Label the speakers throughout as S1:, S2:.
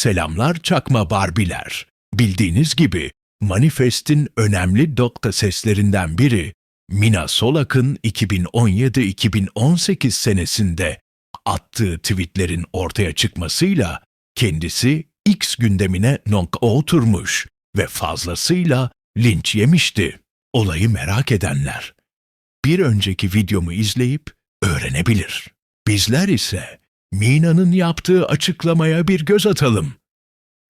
S1: Selamlar çakma Barbiler. Bildiğiniz gibi Manifest'in önemli nokta seslerinden biri Mina Solak'ın 2017-2018 senesinde attığı tweetlerin ortaya çıkmasıyla kendisi X gündemine nokta oturmuş ve fazlasıyla linç yemişti. Olayı merak edenler bir önceki videomu izleyip öğrenebilir. Bizler ise Mina'nın yaptığı açıklamaya bir göz atalım.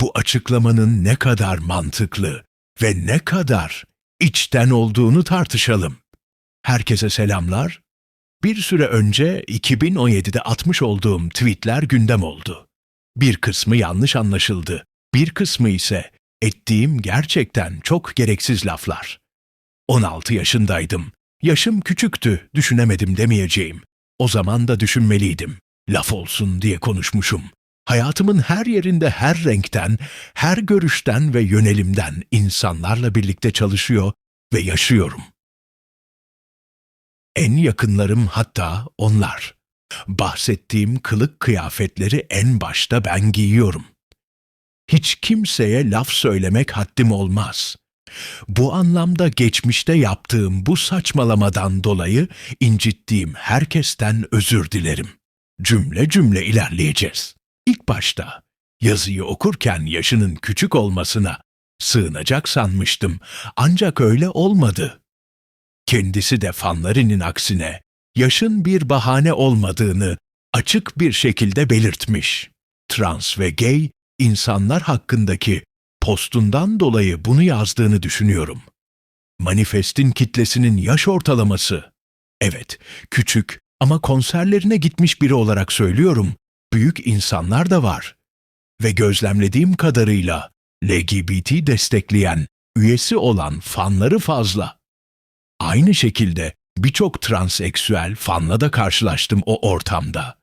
S1: Bu açıklamanın ne kadar mantıklı ve ne kadar içten olduğunu tartışalım. Herkese selamlar. Bir süre önce 2017'de atmış olduğum tweetler gündem oldu. Bir kısmı yanlış anlaşıldı, bir kısmı ise ettiğim gerçekten çok gereksiz laflar. 16 yaşındaydım. Yaşım küçüktü, düşünemedim demeyeceğim. O zaman da düşünmeliydim. Laf olsun diye konuşmuşum. Hayatımın her yerinde her renkten, her görüşten ve yönelimden insanlarla birlikte çalışıyor ve yaşıyorum. En yakınlarım hatta onlar. Bahsettiğim kılık kıyafetleri en başta ben giyiyorum. Hiç kimseye laf söylemek haddim olmaz. Bu anlamda geçmişte yaptığım bu saçmalamadan dolayı incittiğim herkesten özür dilerim. Cümle cümle ilerleyeceğiz. İlk başta yazıyı okurken yaşının küçük olmasına sığınacak sanmıştım ancak öyle olmadı. Kendisi de fanlarının aksine yaşın bir bahane olmadığını açık bir şekilde belirtmiş. Trans ve gay insanlar hakkındaki postundan dolayı bunu yazdığını düşünüyorum. Manifestin kitlesinin yaş ortalaması. Evet, küçük ama konserlerine gitmiş biri olarak söylüyorum, büyük insanlar da var. Ve gözlemlediğim kadarıyla LGBT destekleyen, üyesi olan fanları fazla. Aynı şekilde birçok transseksüel fanla da karşılaştım o ortamda.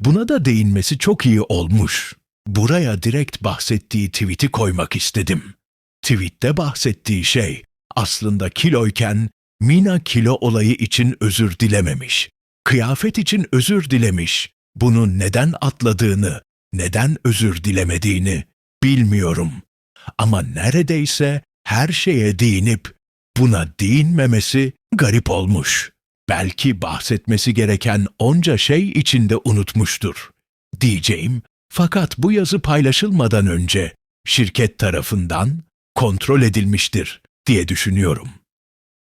S1: Buna da değinmesi çok iyi olmuş. Buraya direkt bahsettiği tweet'i koymak istedim. Tweet'te bahsettiği şey aslında kiloyken Mina kilo olayı için özür dilememiş. Kıyafet için özür dilemiş. Bunu neden atladığını, neden özür dilemediğini bilmiyorum. Ama neredeyse her şeye değinip buna değinmemesi garip olmuş. Belki bahsetmesi gereken onca şey içinde unutmuştur. Diyeceğim fakat bu yazı paylaşılmadan önce şirket tarafından kontrol edilmiştir diye düşünüyorum.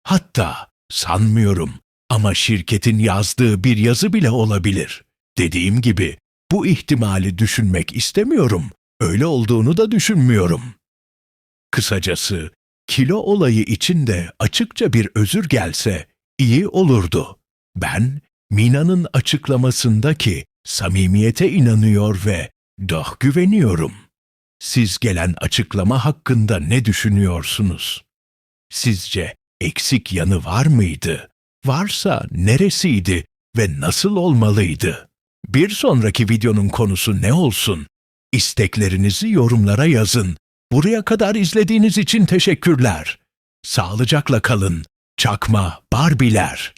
S1: Hatta sanmıyorum ama şirketin yazdığı bir yazı bile olabilir. Dediğim gibi bu ihtimali düşünmek istemiyorum. Öyle olduğunu da düşünmüyorum. Kısacası kilo olayı için de açıkça bir özür gelse iyi olurdu. Ben Mina'nın açıklamasındaki samimiyete inanıyor ve dah güveniyorum. Siz gelen açıklama hakkında ne düşünüyorsunuz? Sizce eksik yanı var mıydı? Varsa neresiydi ve nasıl olmalıydı? Bir sonraki videonun konusu ne olsun? İsteklerinizi yorumlara yazın. Buraya kadar izlediğiniz için teşekkürler. Sağlıcakla kalın. Çakma Barbiler.